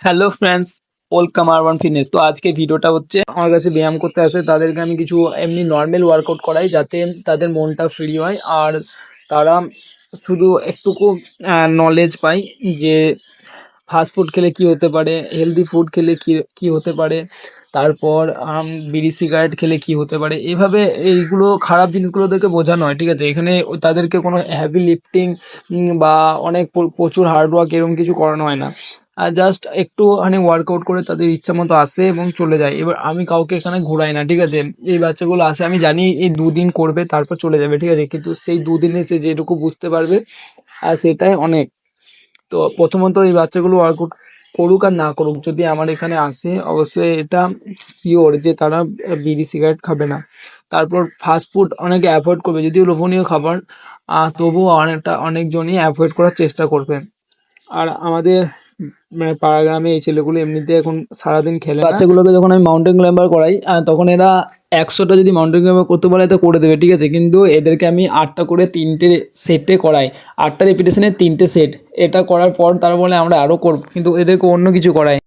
Hello friends welcome urban fitness তো আজকে ভিডিওটা হচ্ছে আমার কাছে ব্যায়াম করতে আসে তাদেরকে আমি কিছু এমনি নর্মাল ওয়ার্কআউট করাই যাতে তাদের মনটা ফ্রি হয়। আর তারা শুধু একটুকু নলেজ পায় যে ফাস্ট ফুড খেলে কী হতে পারে হেলদি ফুড খেলে কী কী হতে পারে, তারপর বিড়ি সিগারেট খেলে কী হতে পারে। এভাবে এইগুলো খারাপ জিনিসগুলো ওদেরকে বোঝানো হয়, ঠিক আছে? এখানে তাদেরকে কোনো হ্যাভি লিফটিং বা অনেক প্রচুর হার্ড ওয়ার্ক এরকম কিছু করানো হয় না। জাস্ট একটু মানে ওয়ার্কআউট করে তাদের ইচ্ছা মতো আসে এবং চলে যায়। এবার আমি কাউকে এখানে ঘোরাই না, ঠিক আছে? এই বাচ্চাগুলো আসে, আমি জানি এই দুদিন করবে, তারপর চলে যাবে, ঠিক আছে? কিন্তু সেই দুদিনে সে যেটুকু বুঝতে পারবে, আর সেটাই অনেক। তো প্রথমত এই বাচ্চাগুলো ওয়ার্কআউট করুক আর না করুক, যদি আমার এখানে আসে, অবশ্যই এটা শিওর যে তারা বিড়ি সিগারেট খাবে না। তারপর ফাস্ট ফুড অনেকে অ্যাভয়েড করবে, যদিও লোভনীয় খাবার তবুও অনেকটা, অনেকজনই অ্যাভয়েড করার চেষ্টা করবে। আর আমাদের মানে পাড়া গ্রামে এই ছেলেগুলো এমনিতে এখন সারাদিন খেলে। বাচ্চাগুলোকে যখন আমি মাউন্টেন ক্লাইম্বার করাই তখন এরা একশোটা যদি মাউন্টেন ক্লাইম্বার করতে বলে তো করে দেবে, ঠিক আছে? কিন্তু এদেরকে আমি আটটা করে তিনটে সেটে করাই। আটটা রেপিটেশনের তিনটে সেট এটা করার পর তারা বলে, আমরা আরও করব। কিন্তু এদেরকে অন্য কিছু করাই।